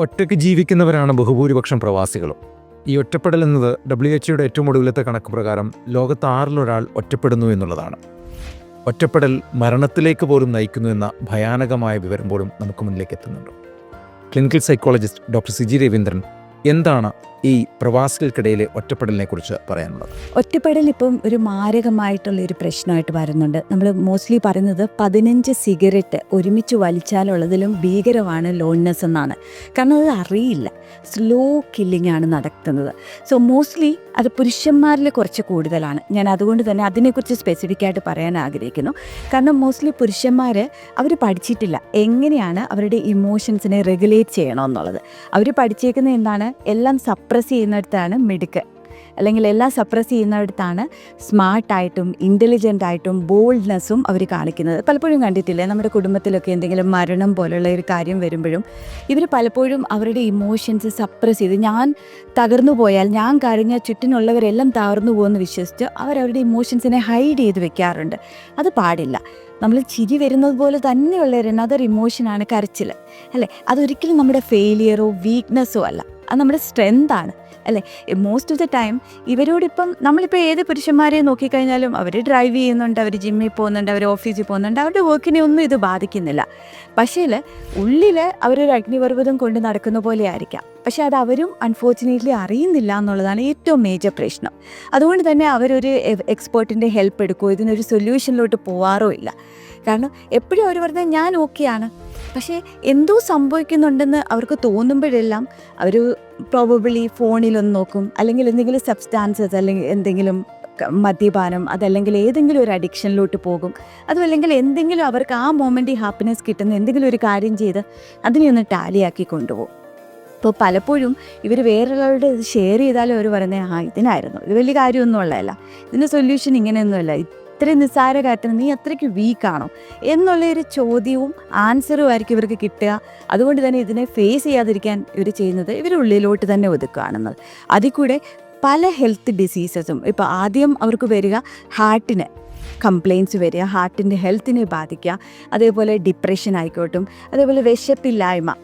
ഒറ്റയ്ക്ക് ജീവിക്കുന്നവരാണ് ബഹുഭൂരിപക്ഷം പ്രവാസികളും. ഈ ഒറ്റപ്പെടൽ എന്നത് ഡബ്ല്യു എച്ച്ഒയുടെ ഏറ്റവും ഒടുവിലത്തെ കണക്ക് പ്രകാരം ലോകത്ത് ആറിലൊരാൾ ഒറ്റപ്പെടുന്നു എന്നുള്ളതാണ്. ഒറ്റപ്പെടൽ മരണത്തിലേക്ക് പോലും നയിക്കുന്നു എന്ന ഭയാനകമായ വിവരം പോലും നമുക്ക് മുന്നിലേക്ക് എത്തുന്നുണ്ട്. Clinical psychologist doctor Siji Raveendran എന്താണ് ഈ പ്രവാസികൾക്കിടയിലെ ഒറ്റപ്പെടലിനെ കുറിച്ച് പറയാനുള്ളത്? ഒറ്റപ്പെടൽ ഇപ്പം ഒരു മാരകമായിട്ടുള്ള ഒരു പ്രശ്നമായിട്ട് വരുന്നുണ്ട്. നമ്മൾ മോസ്റ്റ്ലി പറയുന്നത് പതിനഞ്ച് സിഗരറ്റ് ഒരുമിച്ച് വലിച്ചാലുള്ളതിലും ഭീകരമാണ് ലോൺനെസ് എന്നാണ്. കാരണം അത് അറിയില്ല. സ്ലോ കില്ലിംഗ് ആണ് നടക്കുന്നത്. സോ മോസ്റ്റ്ലി അത് പുരുഷന്മാരിൽ കുറച്ച് കൂടുതലാണ്. ഞാൻ അതുകൊണ്ട് തന്നെ അതിനെക്കുറിച്ച് സ്പെസിഫിക് ആയിട്ട് പറയാൻ ആഗ്രഹിക്കുന്നു. കാരണം മോസ്റ്റ്ലി പുരുഷന്മാർ അവർ പഠിച്ചിട്ടില്ല. എങ്ങനെയാണ് അവരുടെ ഇമോഷൻസിനെ റെഗുലേറ്റ് ചെയ്യണമെന്നുള്ളത് അവർ പഠിച്ചേക്കുന്നത് എന്താണ്? എല്ലാം സപ്രസ് ചെയ്യുന്നിടത്താണ് മിടുക്ക്. അല്ലെങ്കിൽ എല്ലാം സപ്രസ് ചെയ്യുന്നിടത്താണ് സ്മാർട്ടായിട്ടും ഇന്റലിജന്റ് ആയിട്ടും ബോൾഡ്നെസ്സും അവർ കാണിക്കുന്നത്. പലപ്പോഴും കണ്ടിട്ടില്ലേ നമ്മുടെ കുടുംബത്തിലൊക്കെ എന്തെങ്കിലും മരണം പോലുള്ള ഒരു കാര്യം വരുമ്പോഴും ഇവർ പലപ്പോഴും അവരുടെ ഇമോഷൻസ് സപ്രസ് ചെയ്ത് ഞാൻ തകർന്നു പോയാൽ ഞാൻ കരഞ്ഞ ചുറ്റിനുള്ളവരെല്ലാം തകർന്നു പോകുമെന്ന് വിശ്വസിച്ച് അവരവരുടെ ഇമോഷൻസിനെ ഹൈഡ് ചെയ്ത് വെക്കാറുണ്ട്. അത് പാടില്ല. നമ്മൾ ചിരി വരുന്നത് പോലെ തന്നെയുള്ള ഒരു അനദർ ഇമോഷനാണ് കരച്ചിൽ അല്ലേ? അതൊരിക്കലും നമ്മുടെ ഫെയിലിയറോ വീക്ക്നെസ്സോ അല്ല. അത് നമ്മുടെ സ്ട്രെങ്താണ് അല്ലേ? മോസ്റ്റ് ഓഫ് ദ ടൈം ഇവരോടിപ്പം നമ്മളിപ്പോൾ ഏത് പുരുഷന്മാരെ നോക്കിക്കഴിഞ്ഞാലും അവർ ഡ്രൈവ് ചെയ്യുന്നുണ്ട് അവർ ജിമ്മിൽ പോകുന്നുണ്ട് അവർ ഓഫീസിൽ പോകുന്നുണ്ട് അവരുടെ വർക്കിനെ ഒന്നും ഇത് ബാധിക്കുന്നില്ല. പക്ഷേ ഉള്ളിൽ അവരൊരു അഗ്നിപർവതം കൊണ്ട് നടക്കുന്ന പോലെ ആയിരിക്കാം. പക്ഷേ അത് അവരും അൺഫോർച്ചുനേറ്റ്ലി അറിയുന്നില്ല എന്നുള്ളതാണ് ഏറ്റവും മേജർ പ്രശ്നം. അതുകൊണ്ട് തന്നെ അവരൊരു എക്സ്പേർട്ടിന്റെ ഹെൽപ്പ് എടുക്കുമോ ഇതിനൊരു സൊല്യൂഷനിലോട്ട് പോവാറോ ഇല്ല. കാരണം എപ്പോഴും അവർ പറഞ്ഞാൽ ഞാൻ ഓക്കെയാണ് പക്ഷേ എന്തോ സംഭവിക്കുന്നുണ്ടെന്ന് അവർക്ക് തോന്നുമ്പോഴെല്ലാം അവർ പ്രോബബിളി ഫോണിലൊന്ന് നോക്കും. അല്ലെങ്കിൽ എന്തെങ്കിലും സബ്സ്റ്റാൻസസ് അല്ലെങ്കിൽ എന്തെങ്കിലും മദ്യപാനം അതല്ലെങ്കിൽ ഏതെങ്കിലും ഒരു അഡിക്ഷനിലോട്ട് പോകും. അതും അല്ലെങ്കിൽ എന്തെങ്കിലും അവർക്ക് ആ മൊമെന്റ് ഹാപ്പിനെസ് കിട്ടുന്ന എന്തെങ്കിലും ഒരു കാര്യം ചെയ്ത് അതിനെ ഒന്ന് ടാലിയാക്കി കൊണ്ടുപോകും. ഇപ്പോൾ പലപ്പോഴും ഇവർ ഇത് ഷെയർ ചെയ്താലും അവർ പറയുന്നത് ആ ഇതിനായിരുന്നു. ഇത് വലിയ കാര്യമൊന്നും ഉള്ളതല്ല. ഇതിന്റെ സൊല്യൂഷൻ ഇങ്ങനെയൊന്നുമല്ല. ഇത്രയും നിസ്സാര കാര്യത്തിന് നീ അത്രയ്ക്ക് വീക്കാണോ എന്നുള്ളൊരു ചോദ്യവും ആൻസറും ആയിരിക്കും ഇവർക്ക് കിട്ടുക. അതുകൊണ്ട് തന്നെ ഇതിനെ ഫേസ് ചെയ്യാതിരിക്കാൻ ഇവർ ചെയ്യുന്നത് ഇവരുള്ളിലോട്ട് തന്നെ ഒതുക്കുകയാണെന്നത് അതിൽ കൂടെ പല ഹെൽത്ത് ഡിസീസസും ഇപ്പോൾ ആദ്യം അവർക്ക് വരിക ഹാർട്ടിന് കംപ്ലയിൻസ് വരിക ഹാർട്ടിന്റെ ഹെൽത്തിനെ ബാധിക്കുക അതേപോലെ ഡിപ്രഷൻ ആയിക്കോട്ടും അതേപോലെ വിശപ്പില്ലായ്മ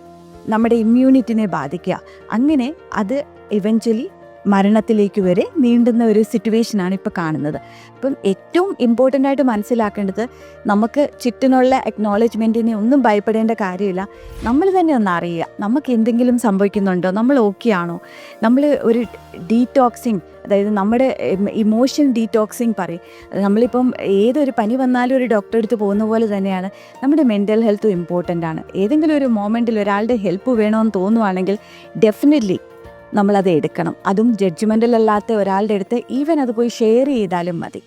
നമ്മുടെ ഇമ്മ്യൂണിറ്റിനെ ബാധിക്കുക. അങ്ങനെ അത് ഇവഞ്ച്വലി മരണത്തിലേക്ക് വരെ നീണ്ടുന്ന ഒരു സിറ്റുവേഷനാണ് ഇപ്പോൾ കാണുന്നത്. അപ്പം ഏറ്റവും ഇമ്പോർട്ടന്റ് ആയിട്ട് മനസ്സിലാക്കേണ്ടത് നമുക്ക് ചുറ്റിനുള്ള അക്നോളജ്മെന്റിനെ ഒന്നും ഭയപ്പെടേണ്ട കാര്യമില്ല. നമ്മൾ തന്നെ ഒന്ന് അറിയുക നമുക്ക് എന്തെങ്കിലും സംഭവിക്കുന്നുണ്ടോ? നമ്മൾ ഓക്കെ ആണോ? നമ്മൾ ഒരു ഡീറ്റോക്സിങ് അതായത് നമ്മുടെ ഇമോഷൻ ഡീറ്റോക്സിങ് പറയും. നമ്മളിപ്പം ഏതൊരു പനി വന്നാലും ഒരു ഡോക്ടറെ അടുത്ത് പോകുന്ന പോലെ തന്നെയാണ് നമ്മുടെ മെന്റൽ ഹെൽത്തും ഇമ്പോർട്ടന്റ് ആണ്. ഏതെങ്കിലും ഒരു മോമെന്റിൽ ഒരാളുടെ ഹെൽപ്പ് വേണമെന്ന് തോന്നുവാണെങ്കിൽ ഡെഫിനറ്റ്ലി നമ്മളത് എടുക്കണം. അതും ജഡ്ജ്മെന്റലല്ലാത്ത ഒരാളുടെ അടുത്ത് ഈവൻ അത് പോയി ഷെയർ ചെയ്താലും മതി.